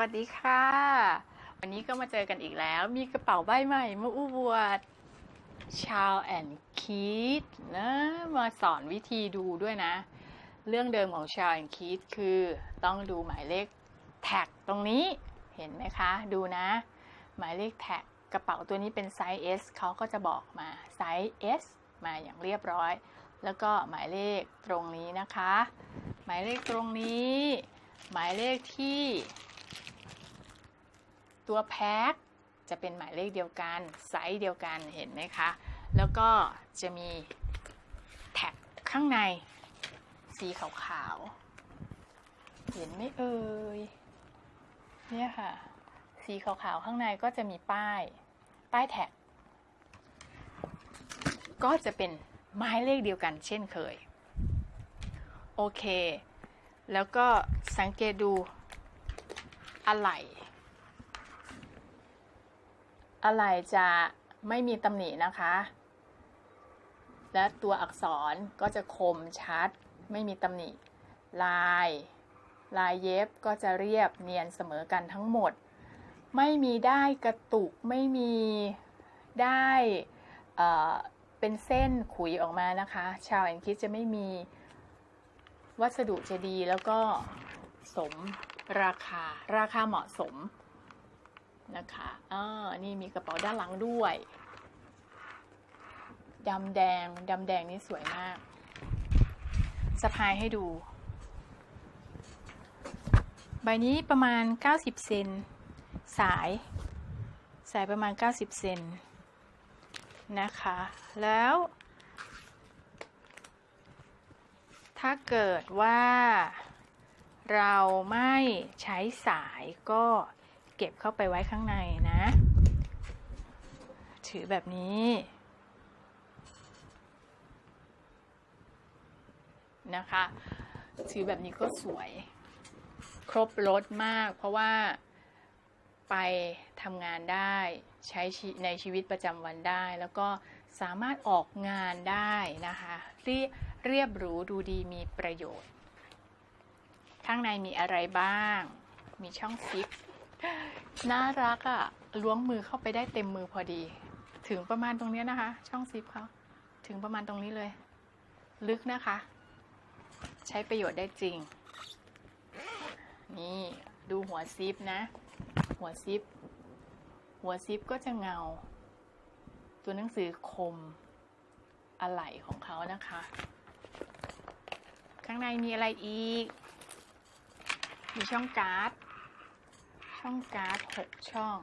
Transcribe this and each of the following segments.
วัสดีค่ะ วันนี้ก็มาเจอกันอีกแล้ว มีกระเป๋าใบใหม่มาอุบวดชาวแอนคีดนะมาสอนวิธีดูด้วยนะ เรื่องเดิมของชาวแอนคีดคือต้องดูหมายเลขแท็กตรงนี้เห็นไหมคะ ดูนะ หมายเลขแท็กกระเป๋าตัวนี้เป็นไซส์ S เขาก็จะบอกมาไซส์ S มาอย่างเรียบร้อย แล้วก็หมายเลขตรงนี้นะคะ หมายเลขตรงนี้ หมายเลขที่ ตัวแพ็คจะเป็นหมายเลขเดียวกัน ไซส์เดียวกันเห็นไหมคะ แล้วก็จะมีแท็กข้างในสีขาวๆ เห็นไหมเอ่ย เนี่ยค่ะ สีขาวๆ ข้างในก็จะมีป้าย ป้ายแท็ก ก็จะเป็นหมายเลขเดียวกันเช่นเคย โอเค แล้วก็สังเกตดูอะไหล่ อะไหล่จะไม่มีตำหนินะคะ และตัวอักษรก็จะคมชัด ไม่มีตำหนิ ลาย ลายเย็บก็จะเรียบเนียนเสมอกันทั้งหมด ไม่มีได้กระตุกไม่มีได้เเป็นเส้นขุยออกมานะคะ ชาวแอนคิดจะไม่มีวัสดุจะดีแล้วก็สมราคาราคาเหมาะสม นะคะอ่านี่มีกระเป๋าด้านหลังด้วยดำแดงดำแดงนี่สวยมากสะพายให้ดู ใบนี้ประมาณ 90 เซนสาย สายประมาณ 90 เซนนะคะ แล้ว ถ้าเกิดว่าเราไม่ใช้สายก็ เก็บเข้าไปไว้ข้างในนะ ถือแบบนี้นะคะ ถือแบบนี้ก็สวย ครบรถมาก เพราะว่าไปทำงานได้ใช้ในชีวิตประจำวันได้ แล้วก็สามารถออกงานได้นะคะเรียเรียบหรูดูดีมีประโยชน์ ข้างในมีอะไรบ้าง มีช่องซิป น่ารักอะ่ะล้วงมือเข้าไปได้เต็มมือพอดี ถึงประมาณตรงเนี้ยนะคะ ช่องซิปเขาถึงประมาณตรงนี้เลย ลึกนะคะ ใช้ประโยชน์ได้จริง นี่ดูหัวซิปนะ หัวซิป หัวซิปก็จะเงา ตัวหนังสือคมอะไหล่ของเขานะคะ ข้างในมีอะไรอีก มีช่องการ์ด ช่องการ์ดหกช่อง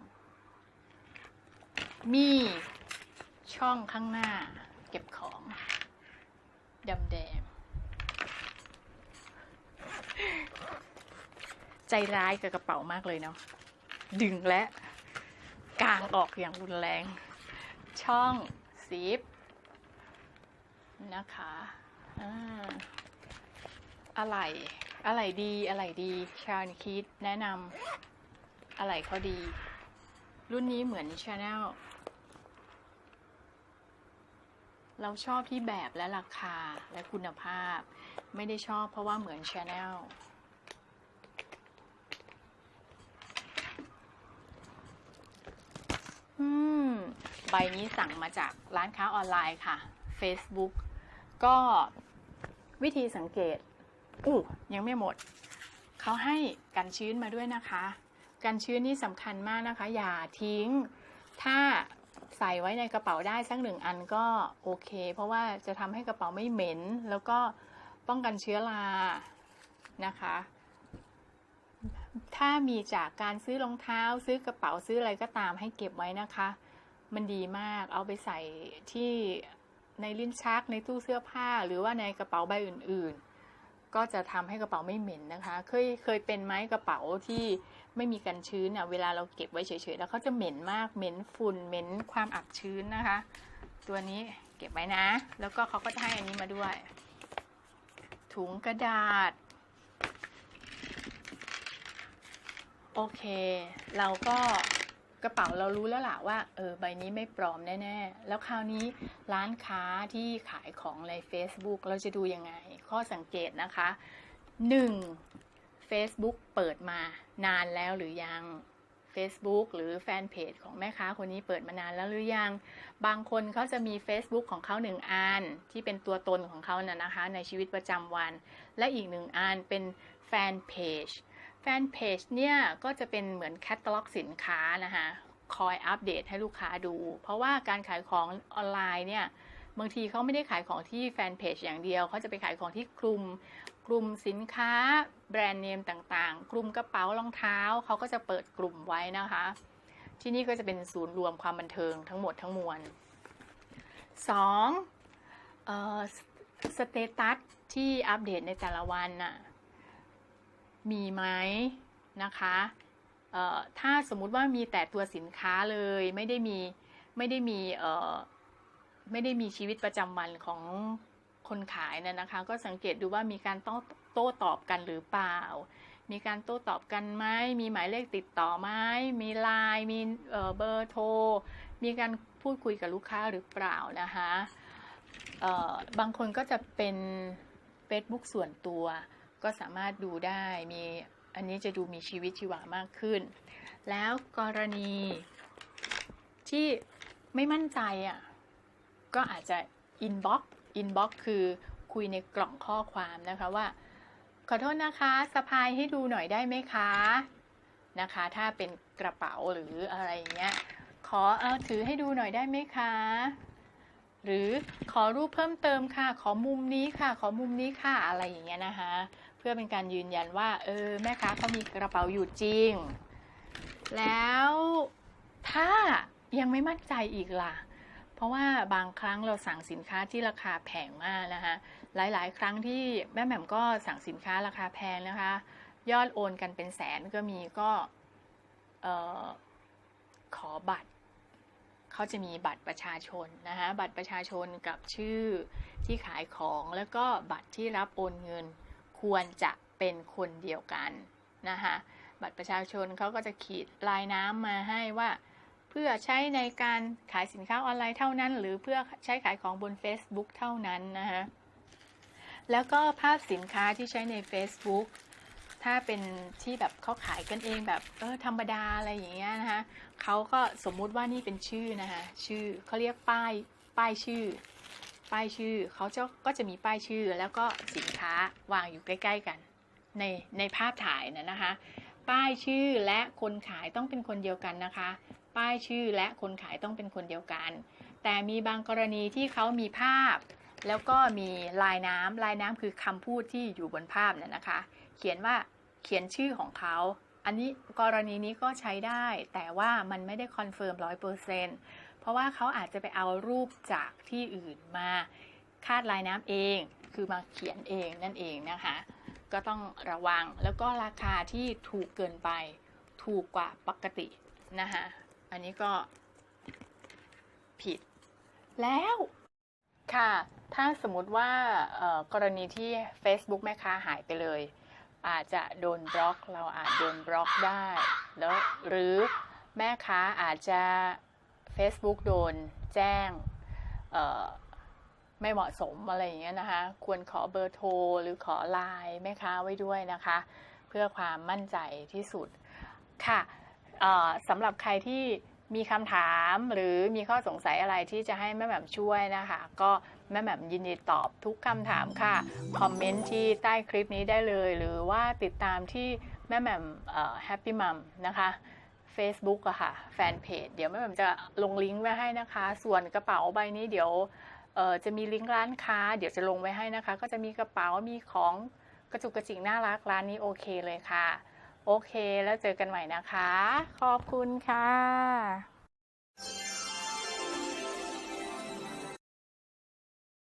มีช่องข้างหน้า เก็บของดำแดง ใจร้ายกับกระเป๋ามากเลยเนาะดึงและกางออกอย่างรุนแรง ช่องซิปนะคะอ่าอะไร อะไรดี อะไรดี ชาญคิดแนะนำ อะไรเขาดี รุ่นนี้เหมือนชาแนลเราชอบที่แบบและราคาและคุณภาพ ไม่ได้ชอบเพราะว่าเหมือนชาแนลใบนี้สั่งมาจากร้านค้าออนไลน์ค่ะ Facebook ก็วิธีสังเกตอู้ยังไม่หมด เขาให้กันชื้นมาด้วยนะคะ กันชื้นนี่สำคัญมากนะคะ อย่าทิ้ง ถ้าใส่ไว้ในกระเป๋าได้สักหนึ่งอันก็โอเค เพราะว่าจะทำให้กระเป๋าไม่เหม็น แล้วก็ป้องกันเชื้อรานะคะ ถ้ามีจากการซื้อรองเท้า ซื้อกระเป๋าซื้ออะไรก็ตามให้เก็บไว้นะคะ มันดีมากเอาไปใส่ที่ในลิ้นชักในตู้เสื้อผ้าหรือว่าในกระเป๋าใบอื่น ๆ ก็จะทำให้กระเป๋าไม่เหม็นนะคะ เคยเคยเป็นไหมกระเป๋าที่ไม่มีกันชื้นอะเวลาเราเก็บไว้เฉยๆแล้วเขาจะเหม็นมากเหม็นฝุ่นเหม็นความอับชื้นนะคะ ตัวนี้เก็บไว้นะ แล้วก็เขาก็จะให้อันนี้มาด้วย ถุงกระดาษ โอเค เราก็ กระเป๋าเรารู้แล้วล่ะว่าเออใบนี้ไม่ปลอมแน่ๆ แล้วคราวนี้ร้านค้าที่ขายของใน Facebook เราจะดูยังไง ข้อสังเกตนะคะ 1. Facebook เปิดมานานแล้วหรือยัง Facebook หรือแฟนเพจของแม่ค้าคนนี้เปิดมานานแล้วหรือยัง บางคนเขาจะมี Facebook ของเขาหนึ่งอันที่เป็นตัวตนของเขาน่ะนะคะ ในชีวิตประจำวัน และอีกหนึ่งอันเป็นแฟนเพจ แฟนเพจเนี่ยก็จะเป็นเหมือนแคตตาล็อกสินค้านะคะคอยอัปเดตให้ลูกค้าดู เพราะว่าการขายของออนไลน์เนี่ยบางทีเขาไม่ได้ขายของที่แฟนเพจอย่างเดียว เขาจะไปขายของที่กลุ่ม กลุ่มสินค้า แบรนด์เนมต่างๆ กลุ่มกระเป๋ารองเท้าเขาก็จะเปิดกลุ่มไว้นะคะ ที่นี่ก็จะเป็นศูนย์รวมความบันเทิงทั้งหมดทั้งมวล 2. เอ่อสเตตัสที่อัปเดตในแต่ละวันน่ะ มีไหมนะคะถ้าสมมุติว่ามีแต่ตัวสินค้าเลยไม่ได้มีไม่ได้มีไม่ได้มีชีวิตประจำวันของคนขายน่นะคะ ก็สังเกตดูว่ามีการโต้โต้ตอบกันหรือเปล่า มีการโต้ตอบกันไหมมีหมายเลขติดต่อไหมมีไลน์มีเบอร์โทร มีการพูดคุยกับลูกค้าหรือเปล่านะคะบางคนก็จะเป็น Facebook ส่วนตัว ก็สามารถดูได้มีอันนี้จะดูมีชีวิตชีวามากขึ้น แล้วกรณีที่ไม่มั่นใจอะก็อาจจะ inbox inbox คือคุยในกล่องข้อความนะคะว่า ขอโทษนะคะสะพายให้ดูหน่อยได้ไหมคะนะคะ ถ้าเป็นกระเป๋าหรืออะไรอย่างเงี้ยขอเออถือให้ดูหน่อยได้ไหมคะ หรือขอรูปเพิ่มเติมค่ะ ขอมุมนี้ค่ะ ขอมุมนี้ค่ะอะไรอย่างเงี้ยนะคะ พื่อเป็นการยืนยันว่า เออแม่ค้าเขามีกระเป๋าอยู่จริง แล้วถ้ายังไม่มั่นใจอีกล่ะ เพราะว่าบางครั้งเราสั่งสินค้าที่ราคาแพงมากนะคะหลาย ๆ ครั้งที่แม่แหม่มก็สั่งสินค้าราคาแพงนะคะ ยอดโอนกันเป็นแสนก็มีก็เออขอบัตรเขาจะมีบัตรประชาชนนะคะบัตรประชาชนกับชื่อที่ขายของแล้วก็บัตรที่รับโอนเงิน ควรจะเป็นคนเดียวกันนะคะบัตรประชาชนเขาก็จะขีดลายน้ำมาให้ว่า เพื่อใช้ในการขายสินค้าออนไลน์เท่านั้น หรือเพื่อใช้ขายของบน Facebook เท่านั้นนะคะแล้วก็ภาพสินค้าที่ใช้ใน Facebook ถ้าเป็นที่แบบเขาขายกันเองแบบเออธรรมดาอะไรอย่างเงี้ยนะคะเขาก็สมมุติว่านี่เป็นชื่อนะคะชื่อเขาเรียกป้ายป้ายชื่อ ป้ายชื่อเขาจะก็จะมีป้ายชื่อแล้วก็สินค้าวางอยู่ใกล้ ๆ กัน ในในภาพถ่ายนะนะคะ ป้ายชื่อและคนขายต้องเป็นคนเดียวกันนะคะ ป้ายชื่อและคนขายต้องเป็นคนเดียวกัน แต่มีบางกรณีที่เขามีภาพ แล้วก็มีลายน้ำลายน้ำคือคำพูดที่อยู่บนภาพน่ะนะคะ เขียนว่าเขียนชื่อของเขาอันนี้กรณีนี้ก็ใช้ได้ แต่ว่ามันไม่ได้คอนเฟิร์มร้อยเปอร์เซนต์ เพราะว่าเขาอาจจะไปเอารูปจากที่อื่นมาคาดลายน้ำเอง คือมาเขียนเองนั่นเองนะคะ ก็ต้องระวังแล้วก็ราคาที่ถูกเกินไปถูกกว่าปกตินะคะอันนี้ก็ผิด แล้วค่ะ ถ้าสมมติว่ากรณีที่ Facebook แม่ค้าหายไปเลย อาจจะโดนบล็อก เราอาจโดนบล็อกได้ แล้วหรือแม่ค้าอาจจะ Facebook โดนแจ้งไม่เหมาะสมอะไรอย่างเงี้ยนะคะ ควรขอเบอร์โทรหรือขอไลน์แม่ค้าไว้ด้วยนะคะ เพื่อความมั่นใจที่สุดค่ะสำหรับใครที่มีคำถามหรือมีข้อสงสัยอะไรที่จะให้แม่แหม่มช่วยนะคะ ก็แม่แหม่มยินดีตอบทุกคำถามค่ะ คอมเมนต์ที่ใต้คลิปนี้ได้เลย หรือว่าติดตามที่แม่แหม่มแฮปปี้มัมนะคะ Facebook อะค่ะแฟนเพจเดี๋ยวแม่แหม่มจะลงลิงก์ไว้ให้นะคะ ส่วนกระเป๋าใบนี้เดี๋ยวจะมีลิงก์ร้านค้า เดี๋ยวจะลงไว้ให้นะคะ ก็จะมีกระเป๋ามีของกระจุกกระจิกน่ารักร้านนี้โอเคเลยค่ะ โอเคแล้วเจอกันใหม่นะคะ ขอบคุณค่ะ